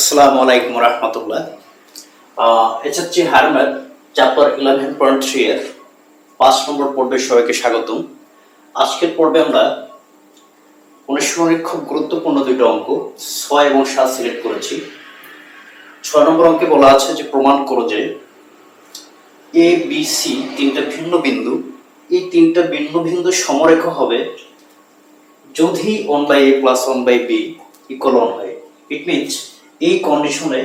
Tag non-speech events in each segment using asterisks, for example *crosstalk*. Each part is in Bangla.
আসসালামু আলাইকুম রহমতুল্লাহ। এইচএসসি হারম্যার চ্যাপ্টার ইলেভেন পয়েন্ট থ্রি পাঁচ নম্বর পর্বে সবাইকে স্বাগতম। আজকের পর্বে আমরা খুব গুরুত্বপূর্ণ দুটো অঙ্ক, ছয় এবং সাত সিলেক্ট করেছি। ছয় নম্বর অঙ্কে বলা আছে যে, প্রমাণ করো যে এ বি সি তিনটা ভিন্ন বিন্দু। এই তিনটা ভিন্ন বিন্দু সমরেখ হবে যদি one by A plus one by B equal one হয়। মিনস এই কন্ডিশনে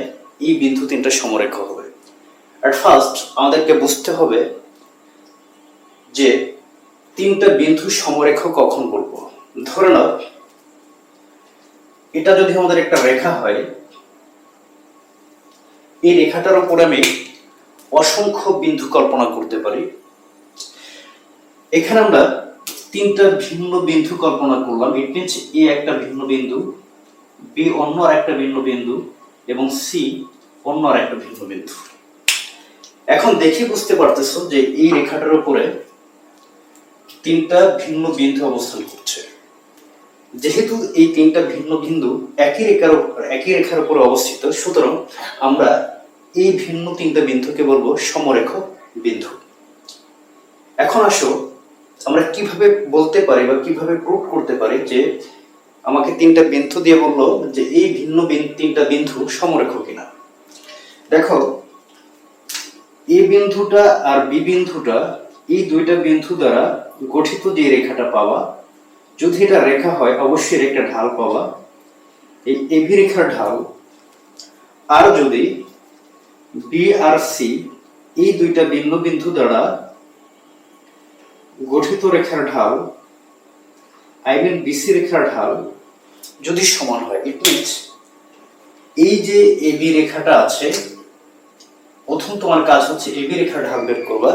এই বিন্দু তিনটা সমরেখ হবে। অ্যাট ফার্স্ট আমাদেরকে বুঝতে হবে যে তিনটা বিন্দু সমরেখ কখন বলব। ধরে নাও, এটা যদি আমাদের একটা রেখা হয়, এই রেখাটার উপরে আমি অসংখ্য বিন্দু কল্পনা করতে পারি। এখানে আমরা তিনটা ভিন্ন বিন্দু কল্পনা করলাম। ইট মিনস এ একটা ভিন্ন বিন্দু বি অন্য একটা ভিন্ন বিন্দু এবং সি অন্য একটা ভিন্ন বিন্দু। এখন দেখে বুঝতে পারতেছো যে এই রেখাটার উপরে তিনটা ভিন্ন বিন্দু অবস্থান করছে। যেহেতু এই তিনটা ভিন্ন বিন্দু একই রেখার একই রেখার উপরে অবস্থিত, সুতরাং আমরা এই ভিন্ন তিনটা বিন্দুকে বলব সমরেখ বিন্দু। এখন আসো, আমরা কীভাবে বলতে পারি বা কীভাবে প্রুভ করতে পারি যে আমাকে তিনটা বিন্দু দিয়ে বলল যে এই ভিন্ন তিনটা বিন্দু সমরেখ কিনা। দেখো এই বিন্দুটা আর বি বিন্দুটা এই দুইটা বিন্দু দ্বারা গঠিত যে রেখাটা পাওয়া, যদি এটা রেখা হয়, অবশ্যই একটা ঢাল পাওয়া। এই এবি রেখার ঢাল, আর যদি বি আর সি এই দুইটা ভিন্ন বিন্দু দ্বারা গঠিত রেখার ঢাল আই মিন বিসি রেখার ঢাল যদি সমান হয় ইট মিনস এই যে এবি রেখাটা আছে, প্রথম তোমার কাজ হচ্ছে এবি রেখার ঢাল বের করবা।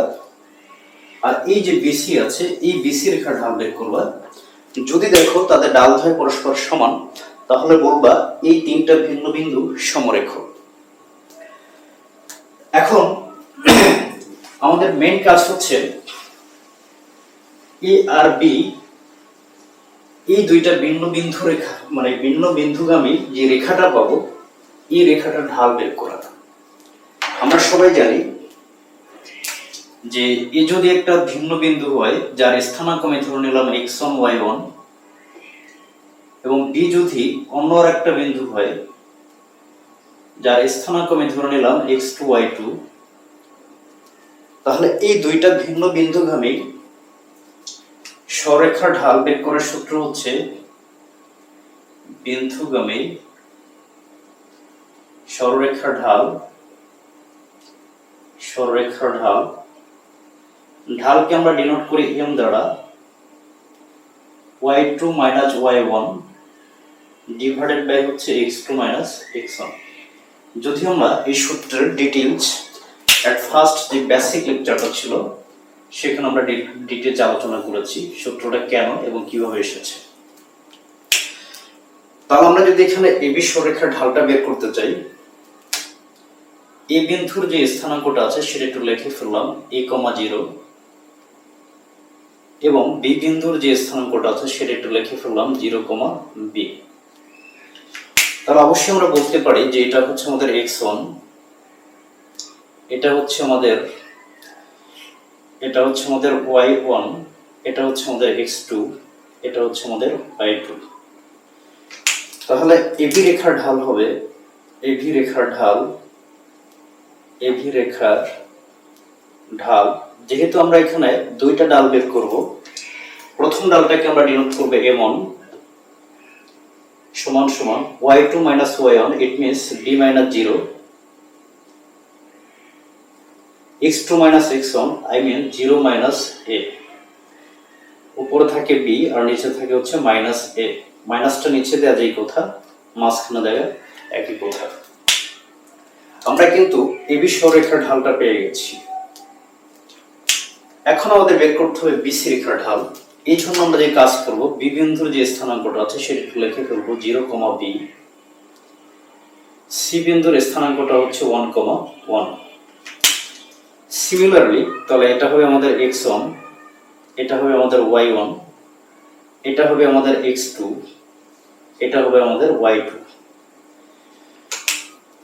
আর এই যে বিসি আছে, এই বিসি রেখার ঢাল বের করবা। যদি দেখো তাদের ডাল হয় পরস্পর সমান, তাহলে বলবা এই তিনটা ভিন্ন বিন্দু সমরেখ। এখন আমাদের মেইন কাজ হচ্ছে এ আর বি এই দুইটা ভিন্ন বিন্দু রেখা মানে ভিন্ন বিন্দুগামী যে রেখাটা পাবো, এই রেখাটা ঢাল বের করা। আমরা সবাই জানি যে এ যদি একটা ভিন্ন বিন্দু হয়, যার স্থানাঙ্ক আমি ধরে নিলাম এক্স ওয়ান ওয়াই ওয়ান এবং ডি যদি অন্য একটা বিন্দু হয়, যার স্থানাঙ্ক আমি ধরে নিলাম এক্স টু ওয়াই টু তাহলে এই দুইটা ভিন্ন বিন্দুগামী সরেখার ঢাল বের করার সূত্র হচ্ছে বিন্দুগামী সররেখার ঢাল সররেখার ঢাল। ঢালকে আমরা ডিনোট করি এম দ্বারা। Y two minus Y one divided by হচ্ছে X two minus X one যদি আমরা এই সূত্রের ডিটেলস অ্যাট ফার্স্ট যে বেসিক লেকচারটা ছিল সেখানে আমরা ডিটেলস আলোচনা করেছি, সূত্রটা কেন এবং কীভাবে এসেছে। তাহলে আমরা যদি এখানে এ বিশ্বরেখার ঢালটা বের করতে চাই, এ বিন্দুর যে স্থানাঙ্কটা আছে সেটা একটু লিখে ফেললাম, এ কমা জিরো, এবং বি বিন্দুর যে স্থানাঙ্কটা আছে সেটা একটু লিখে ফেললাম, জিরো কমা বি। তাহলে অবশ্যই আমরা বলতে পারি যে এটা হচ্ছে আমাদের এক্স ওয়ান, এটা হচ্ছে আমাদের এটা হচ্ছে আমাদের ওয়াই ওয়ান, এটা হচ্ছে আমাদের এক্স টু, এটা হচ্ছে আমাদের ওয়াই টু। তাহলে এবি রেখার ঢাল হবে এবি রেখার ঢাল এবি রেখার ঢাল। যেহেতু আমরা এখানে দুইটা ডাল বের করব, প্রথম ডালটাকে আমরা ডিনোট করব এম ওয়ান সমান সমান Y two minus Y one it means B minus zero X two minus X one I mean zero minus A উপরে থাকে বি আর নিচে থাকে হচ্ছে মাইনাস এ মাইনাসটা নিচে দেওয়া যেই কথা? মাঝখানে দেওয়া একই কথা। আমরা কিন্তু এবি সরেখার ঢালটা পেয়ে গেছি। এখন আমাদের বের করতে হবে বিসি রেখার ঢাল। এই জন্য আমরা যে কাজ করব বি বিন্দুর যে স্থানাঙ্কটা আছে সেটা লিখে ফেলব জিরো কমা বি সি বিন্দুর স্থানাঙ্কটা হচ্ছে ওয়ান কমা ওয়ান সিমিলারলি তাহলে এটা হবে আমাদের এক্স ওয়ান এটা হবে আমাদের ওয়াই ওয়ান এটা হবে আমাদের এক্স টু এটা হবে আমাদের ওয়াই টু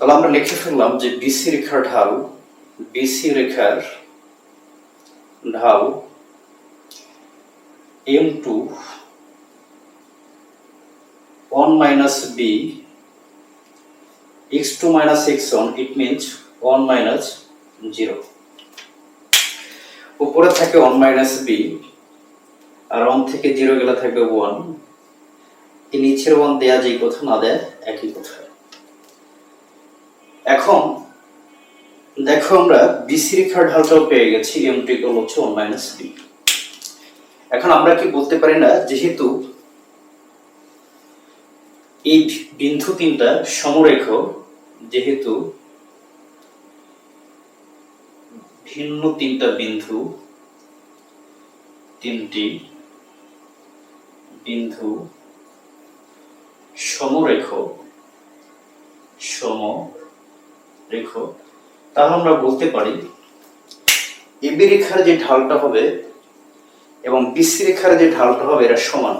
তাহলে আমরা লিখে ফেললাম যে বিসি রেখার ঢাল বিসি রেখার ঢাল M two one minus B X two minus X one it means one minus zero উপরে থাকে ওয়ান মাইনাস বি আর ওয়ান থেকে জিরো গেলে থাকবে ওয়ান এই নিচের ওয়ান দেয়া যেই কথা, না দেয় একই কথা। এখন, দেখো আমরা বিসি রেখার ঢালটাও পেয়ে গেছি এম টু ইকুয়াল হচ্ছে ওয়ান মাইনাস বি এখন আমরা কি বলতে পারি না, যেহেতু এই বিন্দু তিনটা সমরেখ, যেহেতু ভিন্ন তিনটা বিন্দু, তিনটি বিন্দু, সমরেখ সমরেখ। তাহলে আমরা বলতে পারি এবি রেখার যে ঢালটা হবে এবং বিসি রেখার যে ঢালটা হবে, এরা সমান।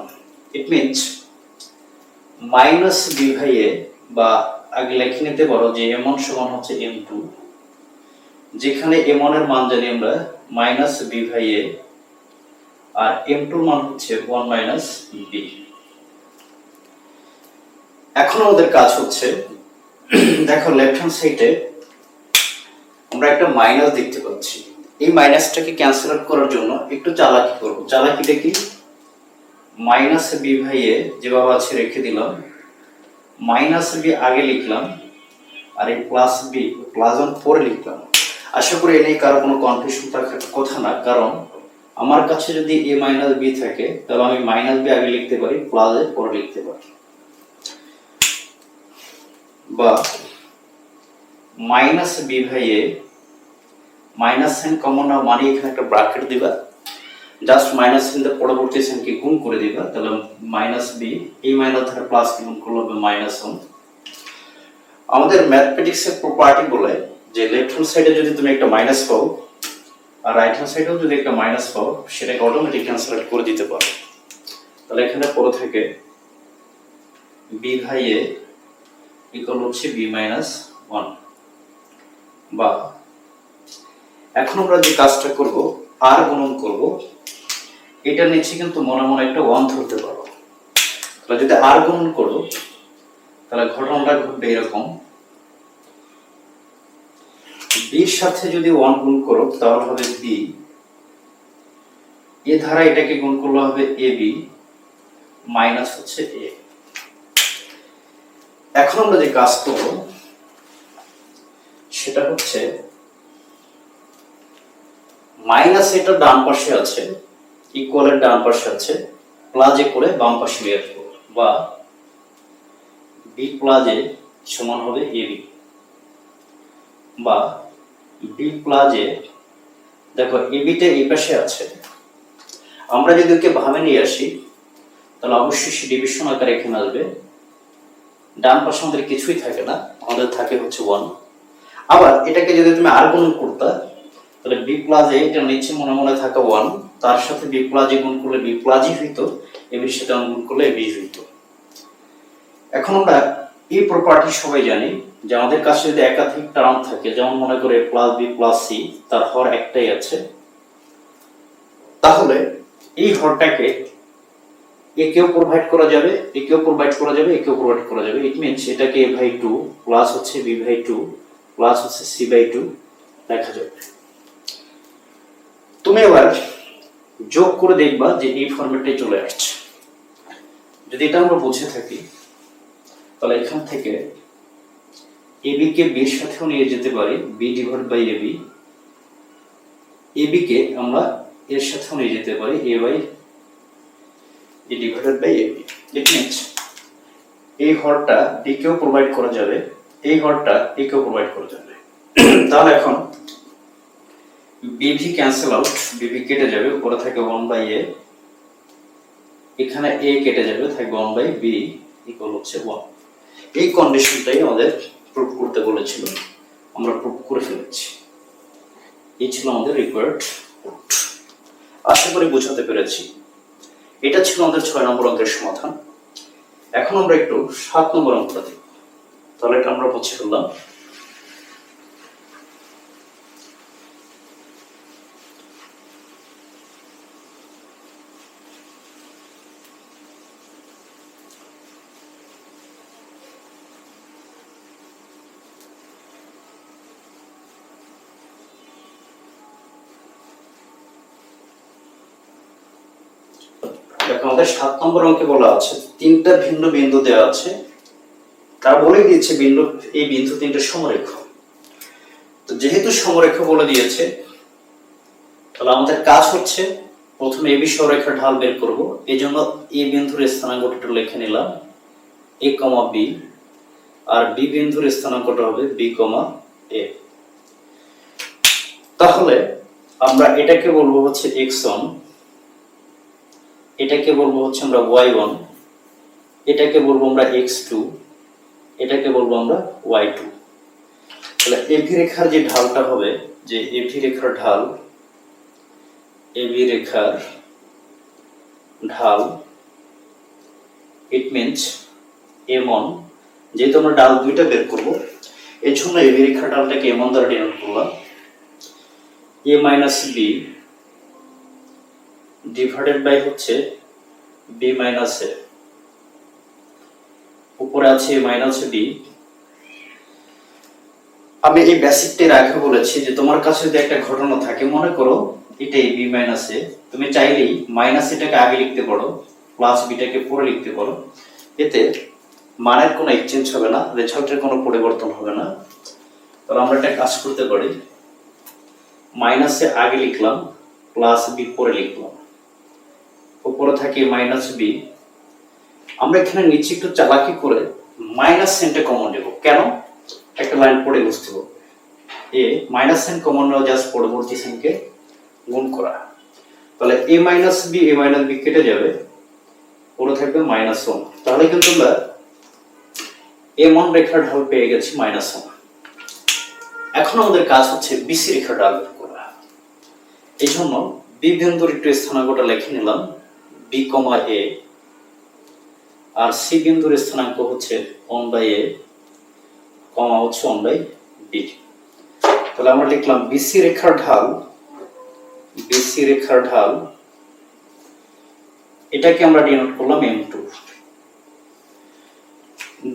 ইট মিনস মাইনাস বি বা আগে লিখে নিতে পারো যে এম সমান হচ্ছে এম টু যেখানে এম এর মান জানি আমরা মাইনাস বি ভাই এ আর এম টুর মান হচ্ছে ওয়ান মাইনাস বি এখন আমাদের কাজ হচ্ছে, দেখো লেফট হ্যান্ড সাইডে আমরা একটা মাইনাস দেখতে পাচ্ছি। এই মাইনাসটাকে ক্যান্সেল আউট করার জন্য একটু চালাকি করব। চালাকিটা কি? মাইনাস বি ভাইয়ে যেভাবে আছে রেখে দিলাম। মাইনাস বি আগে লিখলাম, আর এই প্লাস বি প্লাস ওয়ান পরে লিখলাম। আশা করি এ নিয়ে কারও কোনো কনফিউশন থাকার কথা না। কারণ আমার কাছে যদি এ মাইনাস বি থাকে, তাহলে আমি মাইনাস বি আগে লিখতে পারি প্লাস এ পরে লিখতে পারি। বা minus B by A minus sine common না মানে এখানে একটা ব্রাকেট দিবা। জাস্ট মাইনাস সাইন দিয়ে পরবর্তী সাইনকে গুণ করে দিবা, তাহলে মাইনাস বি এই মাইনাস ধরে প্লাস গুণ করলে হবে মাইনাস ওয়ান আমাদের ম্যাথমেটিক্সের প্রপার্টি বলে যে লেফট হ্যান্ড সাইডে যদি তুমি একটা মাইনাস পাও, আর রাইট হ্যান্ড সাইডেও যদি একটা মাইনাস পাও, সেটাকে অটোমেটিক ক্যান্সেল করে দিতে পারো। তাহলে এখানে পড়ে থাকে বি ভাই এ ইকুয়াল হচ্ছে বি মাইনাস ওয়ান বা এখন আমরা যে কাজটা করব আর গুণন করব, এটা নিচে কিন্তু মনে মনে একটা ওয়ান ধরতে পারো। তাহলে যদি আর গুণন করো, তাহলে ঘটনাটা ঘটবে এরকম। বির সাথে যদি ওয়ান গুণ করো, তাহলে হবে বি এ ধারা এটাকে গুণ করলে হবে এ বি মাইনাস হচ্ছে এ এখন আমরা যে কাজ করব, সেটা হচ্ছে মাইনাস এটা ডান পাশে আছে ইকুয়ালের ডান পাশে আছে প্লাজে করে বাম পাশে আসব, বা বি প্লাজে সমান হবে এ বি বা বি প্লাজে, দেখো, এবিতে এই পাশে আছে। আমরা যদি ওকে ভাবে নিয়ে আসি, তাহলে অবশ্যই সে ডিভিশন আকারে এখানে আসবে। ডান পাশে আমাদের কিছুই থাকে না, আমাদের থাকে হচ্ছে ওয়ান আবার এটাকে যদি তুমি আর গুণ করতা, তাহলে বি প্লাজে এটা নিচে মনে মনে থাকা ওয়ান তার সাথে বি প্লাজে গুণ করলে বি প্লাজই হইতো এবির সাথে গুণ করলে এবি হইতো। এখন আমরা এই প্রপার্টি সবাই জানি যে আমাদের কাছে যদি একাধিক টার্ম থাকে, যেমন মনে করে প্লাস বি প্লাস সি তার হর একটাই আছে, তাহলে এই হরটাকে একেও প্রোভাইড করা যাবে, একেও প্রোভাইড করা যাবে, একেও প্রোভাইড করা যাবে। ইট মিনস এটাকে এ বাই টু প্লাস হচ্ছে বি বাই টু প্লাস হচ্ছে সি বাই টু লেখা যাবে তুমি এবার যোগ করে দেখবা যে এই ফরম্যাটে চলে আসছে। যদি এটা আমরা বুঝে থাকি তাহলে এখান থেকে এবি কে বির সাথেও নিয়ে যেতে পারি B divide by AB AB কে আমরা এর সাথেও নিয়ে যেতে পারি A by A divided by AB it means এই হরটা ডি কেও প্রোভাইড করা যাবে, এই হরটা এ কেও প্রোভাইড করা যাবে। *clears throat* তাহলে এখন বিভি ক্যান্সেল আউট বিভি কেটে যাবে, উপরে থাকে ওয়ান বাই এ এখানে এ কেটে যাবে থাকবে ওয়ান বাই বি ইকুয়াল হচ্ছে ওয়ান এই কন্ডিশনটাই আমাদের প্রুভ করতে বলেছিল। আমরা প্রুভ করে ফেলেছি। এই ছিল আমাদের রিকোয়ার্ড আশা করি বোঝাতে পেরেছি। এটা ছিল আমাদের ছয় নম্বর অঙ্কের সমাধান। এখন আমরা একটু সাত নম্বর অঙ্কটা দেখব। তাহলে এটা আমরা বুঝে ফেললাম দেখো আমাদের সাত নম্বর অঙ্কে বলা আছে, তিনটা ভিন্ন বিন্দু দেওয়া আছে, তারা বলে দিয়েছে বিন্দু, এই বিন্দু তিনটা সমরেখ। তো যেহেতু সমরেখ বলে দিয়েছে, তাহলে আমাদের কাজ হচ্ছে প্রথমে এবি সরেখার ঢাল বের করব। এই জন্য এ বিন্দুর স্থানাঙ্কটা লিখে নিলাম এ কমা বি আর বি বিন্দুর স্থানাঙ্কটা হবে বি কমা এ তাহলে আমরা এটাকে বলব হচ্ছে এক্স ওয়ান। এটাকে বলব হচ্ছে আমরা ওয়াই ওয়ান এটাকে বলব আমরা এক্স টু এটাকে বলব আমরা ওয়াই টু তাহলে এবি রেখার যে ঢালটা হবে, যে এবি রেখার ঢাল এবি রেখার ঢাল ইট মিনস এমন যেহেতু আমরা ডাল দুইটা বের করব এর জন্য এবি রেখার ডালটাকে এমন দ্বারা ডিনোট করলাম। A minus B divided by হচ্ছে বি মাইনাস এ উপরে আছে মাইনাস বি আমি এই বেসিকটার আগে বলেছি যে তোমার কাছে যদি একটা ঘটনা থাকে, মনে করো এটাই বি মাইনাস এ তুমি চাইলেই মাইনাস এটাকে আগে লিখতে পারো প্লাস বিটাকে পরে লিখতে পারো। এতে মানের কোনো এক্সচেঞ্জ হবে না রেজাল্টের কোনো পরিবর্তন হবে না। তাহলে আমরা একটা কাজ করতে পারি। মাইনাসে আগে লিখলাম প্লাস বি পরে লিখলাম। উপরে থাকে মাইনাস বি আমরা এখানে নিচে একটু চালাকি করে মাইনাস সেন্টে কমন নেব। কেন? একটা লাইন পড়ে বুঝতে হবে। এ মাইনাস সেন্ট কমন নেওয়া জাস্ট পরবর্তী সেন্টকে গুণ করা। তাহলে A minus B A minus B কেটে যাবে। পরে থাকবে মাইনাস ওয়ান তাহলে কিন্তু আমরা এ ওয়ান রেখার ঢাল পেয়ে গেছি মাইনাস ওয়ান এখন আমাদের কাজ হচ্ছে বিসি রেখার ঢাল বের করা। এই জন্য বি বিন্দুর একটু স্থানাঙ্কটা লিখে নিলাম। বি কমা এ আর সি বিন্দুর স্থানাঙ্ক হচ্ছে ওয়ান বাই এ কমা হচ্ছে ওয়ান বাই বি তাহলে আমরা লিখলাম বিসি রেখার ঢাল বিসি রেখার ঢাল, এটাকে আমরা ডিনোট করলাম এম টু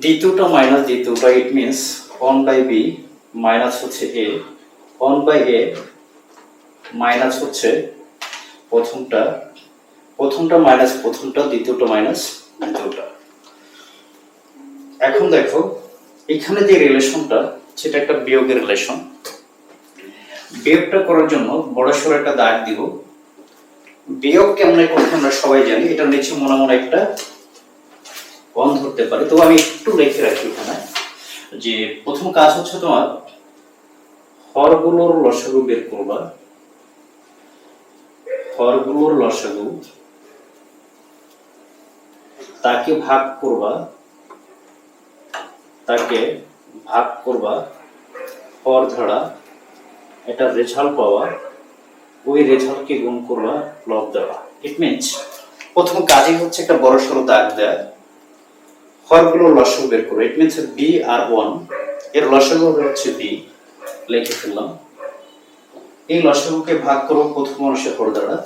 দ্বিতীয়টা মাইনাস দ্বিতীয়টা it means one by B minus হচ্ছে A one by A minus হচ্ছে প্রথমটা প্রথমটা মাইনাস প্রথমটা, দ্বিতীয়টা মাইনাস দ্বিতীয়টা। এখন দেখো, এখানে যে রিলেশনটা সেটা একটা বিয়োগের রিলেশন বিয়োগটা করার জন্য বড় সড়ো একটা দাগ দিব। বিয়োগ কেমনে করতে আমরা সবাই জানি, এটা নিচে মনে মনে একটা কম ধরতে পারে। তো আমি একটু লিখে রাখি এখানে যে প্রথম কাজ হচ্ছে তোমার, হরগুলোর লসাগু বের করবা। হরগুলোর লসাগু তাকে ভাগ করবা, তাকে ভাগ করবা, হর ধারা, এটা রেজাল্ট পাওয়া, ওই রেজাল্টকে গুণ করবা, লব দেওয়া। ইট মিনস প্রথম কাজই হচ্ছে একটা বড় সড়ো দাগ দেয়। হরগুলো লসাগু বের করো। ইট মিনস বি আর ওয়ানের লসাগু হচ্ছে বি লিখে ফেললাম। এই লসাগুকে ভাগ করব প্রথম মানুষের হর দ্বারা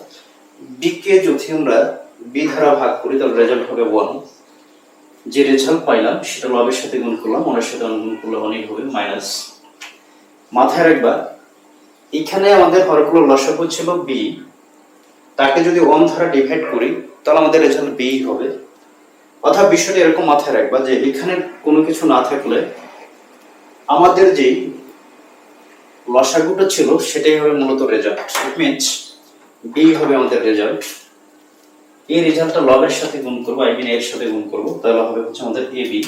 বি কে যদি আমরা বি দ্বারা ভাগ করি, তাহলে রেজাল্ট হবে ওয়ান যে রেজাল্ট পাইলাম, সেটা লবের সাথে গুণ করলাম ওনার সাথে গুণ করলে অনেক হবে মাইনাস মাথায় রাখবা, এখানে আমাদের হরগুলো লসাগু ছিল বি তাকে যদি ওয়ান দ্বারা ডিভাইড করি, তাহলে আমাদের রেজাল্ট বি হবে। অর্থাৎ বিষয়টা এরকম মাথায় রাখবা যে এখানে কোনো কিছু না থাকলে আমাদের যেই লসাগুটা ছিল, সেটাই হবে মূলত রেজাল্ট মিনস বি হবে আমাদের রেজাল্ট এই রেজাল্টটা লবের সাথে গুণ করব আই মিন এর সাথে গুণ করব, তাহলে হবে হচ্ছে আমাদের এ বি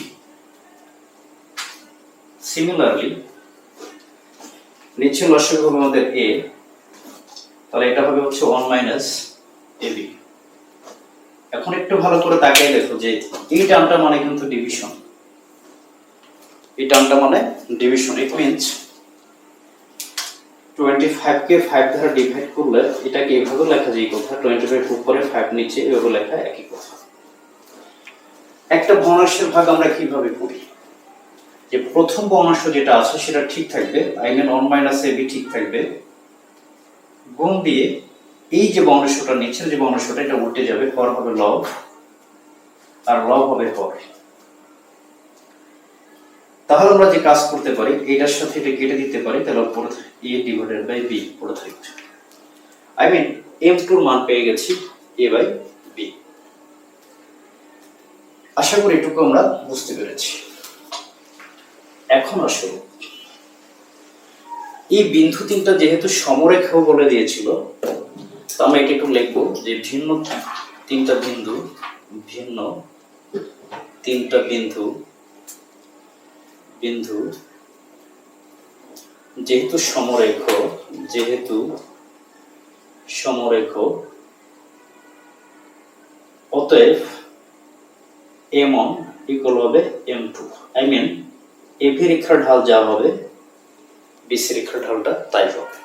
সিমিলারলি নিচে লসাগু হবে আমাদের এ তাহলে এটা হবে হচ্ছে ওয়ান মাইনাস এ বি এখন একটু ভালো করে তাকিয়ে দেখো যে এই টার্মটা মানে কিন্তু ডিভিশন এই টার্মটা মানে ডিভিশন ইট মিনস টোয়েন্টি ফাইভকে ফাইভ দ্বারা ডিভাইড করলে এটাকে এভাবে লেখা যায় কথা টোয়েন্টি ফাইভ উপরে ফাইভ নিচে এভাবে লেখা একই কথা। একটা ভগ্নাংশের ভাগ আমরা কীভাবে করি? যে প্রথম বর্ণাংশ যেটা আছে সেটা ঠিক থাকবে I mean one minus A B ঠিক থাকবে। গুণ দিয়ে এই যে বর্ণাংশটা নিচের যে বর্ণাংশটা এটা উল্টে যাবে হর হবে লব আর লব হবে হর তাহলে আমরা যে কাজ করতে পারি এটার সাথে এটা কেটে দিতে পারি, তাহলে উপরে এ ডিভাইডেড বাই বি পড়ে থাকবে আই মিন এম টুর মান পেয়ে গেছি এ বাই বি আশা করি এটুকু আমরা বুঝতে পেরেছি। এখন আসো। এই বিন্দু তিনটা যেহেতু সমরেখাও বলে দিয়েছিল, তো আমরা এটা একটু লিখব যে ভিন্ন তিনটা বিন্দু, ভিন্ন তিনটা বিন্দু বিন্দু। যেহেতু সমরেখ যেহেতু সমরেখ, অতএব এম ওয়ান ইকুয়াল হবে M two I mean AV রেখার ঢাল যা হবে বিসি রেখার ঢালটা তাই হবে।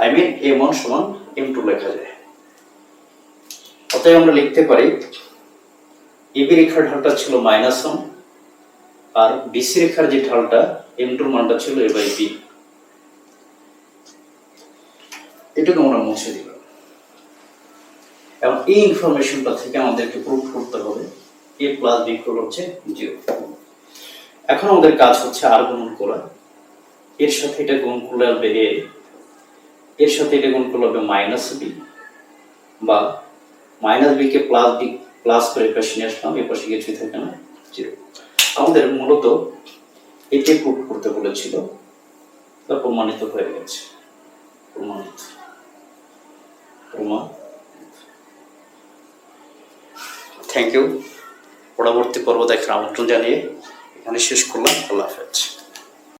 আই মিন এম ওয়ান সমান এম টু লেখা যায়। অতএব আমরা লিখতে পারি এবি রেখার ঢালটা ছিল মাইনাস ওয়ান আর বিসি রেখার যে ঢালটা এম টুর মানটা ছিল এ বাই বি এটুকু আমরা মুছে দিলাম। এবং এই ইনফরমেশনটা থেকে আমাদেরকে প্রুফ করতে হবে এ প্লাস বি ইকুয়াল হচ্ছে জিরো এখন আমাদের কাজ হচ্ছে আর গুণন করা। এর সাথে এটা গুণ করলে হবে এ এর সাথে এটা গুণ করলে হবে মাইনাস বি বা মাইনাস বি কে প্লাস বি প্লাস করে পাশে নিয়ে আসলাম এ পাশে কিছুই থাকে না জিরো আমাদের মূলত এটি প্রুফ করতে বলেছিল তা প্রমাণিত হয়ে গেছে। প্রমাণিত। প্রমাণ থ্যাংক ইউ পরবর্তী পর্ব দেখার আমন্ত্রণ জানিয়ে এখানে শেষ করলাম। আল্লাহ হাফেজ।